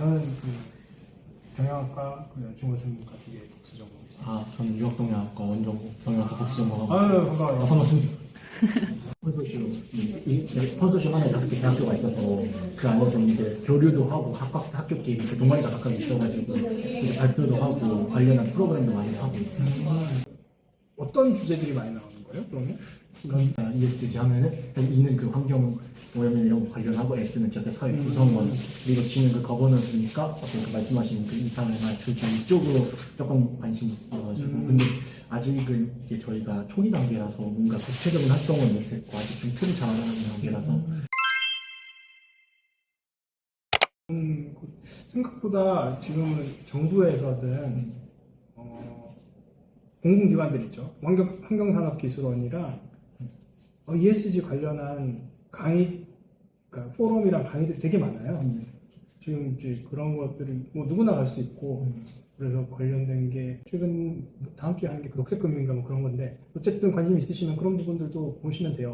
저는 그 경영학과 그 중고 전문가 되게 복수 전공이 있어요. 아, 저는 유학동양학과 원정 경영학과 복수 전공하고 아유 있어요. 반가워요. 아, 반갑습니다. 컨소시엄, 이 컨소시엄 안에 다섯 개 대학교가 있어서 그 안에서 이제 교류도 하고 각각 학교끼리 이렇게 동아리가 각각 있어가지고 이제 발표도 하고 관련한 프로그램도 많이 하고 있어요. 어떤 주제들이 많이 나오는 거예요? 그러면? 그러니까 ESG 하면은 있는 그 환경 오염 이런 거 관련하고 S는 지역 사회 구성원 그리고 G는 그 거버넌스니까 아까 그 말씀하신 그 이상을 맞추기 이쪽으로 조금 관심이 있어가지고 음. 근데 아직은 이게 저희가 초기 단계라서 뭔가 구체적인 활동은 못했고 아직 좀 틀을 잡아가는 단계라서 음, 그 생각보다 지금은 정부에서든 어, 공공기관들 있죠. 환경, 환경산업기술원이랑 어, ESG 관련한 강의, 그러니까 포럼이랑 강의들이 되게 많아요. 지금 이제 그런 것들을 뭐 누구나 갈 수 있고 그래서 관련된 게 최근 다음 주에 하는 게그 녹색금융인가 뭐 그런 건데 어쨌든 관심 있으시면 그런 부분들도 보시면 돼요.